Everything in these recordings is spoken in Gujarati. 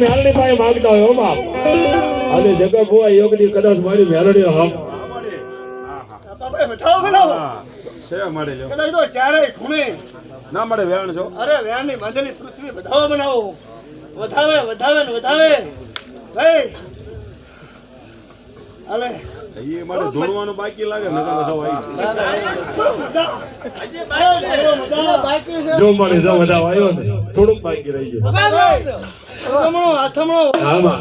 મેલડી પાસે માંગતા હોય હો બાપ. અને જગત ભુવા યોગની કદાચ મારી મેલડી બાપા છે મળે જો કદાચ તો ચારે ખૂણે ના મળે વેણ છો અરે વેણની બાંધેલી પૃથ્વી બધાવો બનાવો. વધાવે વધાવે ને વધાવે. ભાઈ. અલે એ મારે ધોળવાનું બાકી લાગે ને તો બધા આવી મજા. એ, મજા જો મળે જો બધા આવ્યો ને થોડુંક બાકી રહી ગયું હથમણો હથમણો. આમાં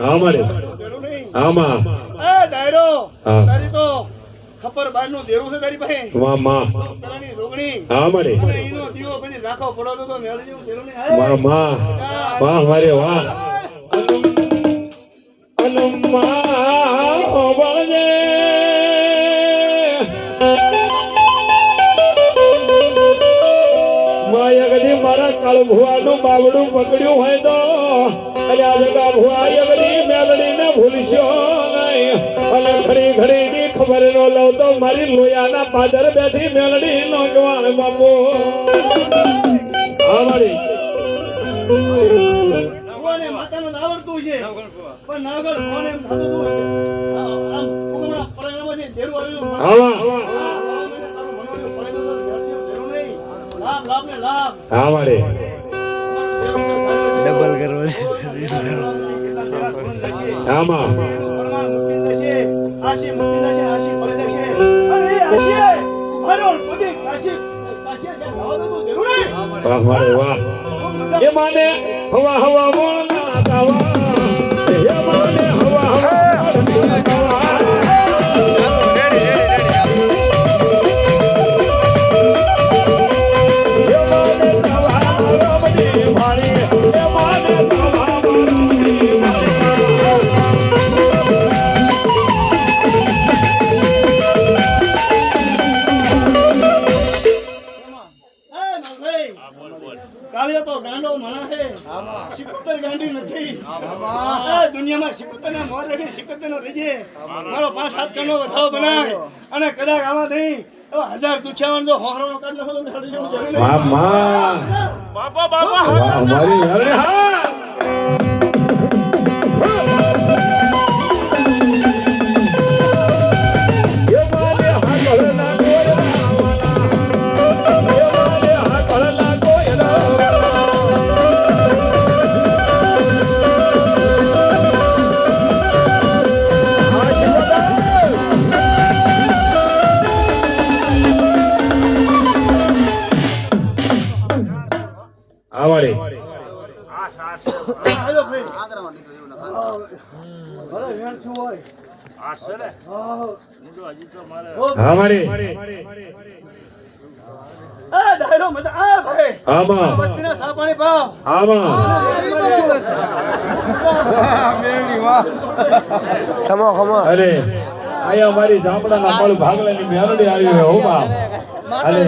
હા મળે. જરૂર નહીં. એ ડાયરો. તારી તો ખપર બારનું દેરું છે તારી પાસે? વાહમાં પેલાની રોગણી. હા મારે. એનો દીવો પછી રાખો પડો તો મેળી જેવું દેરું નહીં વાહ. માં વાહ મારે વાહ. અનુમા માય ગધી મારા કાળ ભુવાનું બાવડું પકડ્યું હોય તો અને આ જગા ભુવા યગડી મેલડી ને ભૂલશો નહીં. અને ઘડી ઘડી નો લઉં તો મારી લોયાના પાદર બેઠી મેલડી નો ગવાય બાપુ. હા મારી. હા મારે ડબલ આમાં આશી મુક્તિ થશે આશી ફળી થશે અને એ આશી ઉભારો બધી કાશી કાશી જવા દો તો જરૂર વાહ વાહ મજા એ માને હવા હવા મોના ગાવા એ માને માણસ. સિકંદર ગાંડી નથી. દુનિયામાં દુનિયામાં સિકંદરના મોર રહી, નો રહીએ. મારો પાંચ સાત કણનો વધાવો બનાય. અને કદાચ આમાં નહીં, હજાર દુખિયાવાનો કાઢ નાખો તો જરૂરી બાપા બાપા અમારી ખમો ખમો અરે આયા મારી ઝાપડાના પળ ભાગલાની મેલડી આવી હોય હો બાપ અરે.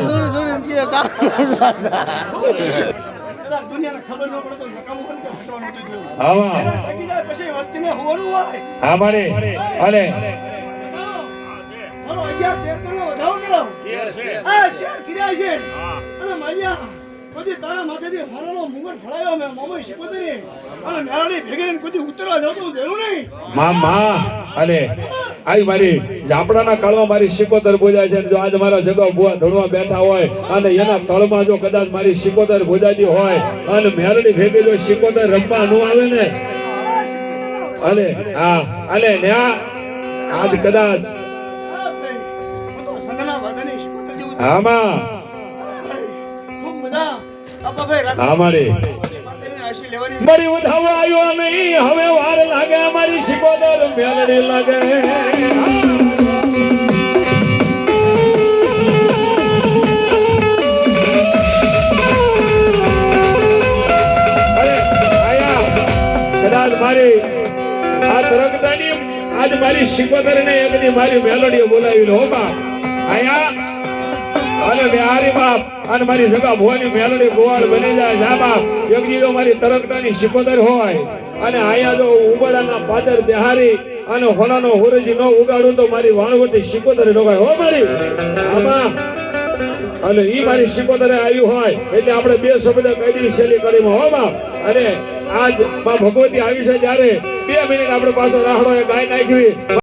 કદાચ દુનિયાને ખબર ન પડે તો નકામું બની હટવાનું નથી જોવું. આમાં જાય પછી વસ્તીને હોવાનું હોય આમારે અરે મારો અગિયાર તેર કરોડનો વધારો કરાવો. આ તેર કર્યા છે. અને માલિયા, કદી તારા માથેથી હરણો મુંગટ ફળાયો મેં મોમોય શીખોતરી. અને મેળાની ભેગી રહીને કદી ઉતરવા જાવ જરૂર નહીં. મા મા અરે આઈ મારી ઝાપડાના કળમાં મારી સિકોતર ભોજાય છે જો આજ મારા જગા બુઆ ધણવા બેઠા હોય અને એના કળમાં જો કદાચ મારી સિકોતર ભોજાતી હોય અને મેરડી ભેગી જો સિકોતર રમવા ન આવે ને અને હા અને ન્યા આજ કદાચ આમાં હા. આમાં ખૂબ મારી વધાવા આવ્યો નહીં. હવે વાર લાગે, મારી શિકોદર મેલડી લાગે. કદાચ મારી આ તરંગદાની આજ મારી સિકોતર ને એકદી મારી મેલોડીઓ બોલાવી લો બા આયા. અને બિહારી બાપ અને મારી સગા ભુવાની મેલડી ગોવાળ બની જાય જા બાપ યોગજી જો મારી તરકટાની શિકોતર હોય. અને આયા જો ઉબડાના પાદર બિહારી અને હોલાનો હોરજી ન ઉગાડું તો મારી વાણવટી શિકોતર ડોકાય હો મારી! આમાં અને ઈ મારી સિકોદરે આવ્યું હોય. એટલે આપણે બે શબ્દ કહી દઈએ શૈલી કરીમાં હો બાપ! અને આજમાં ભગવતી આવી છે જ્યારે બે મિનિટ આપણે પાછો રાહડો ગાય નાખવી.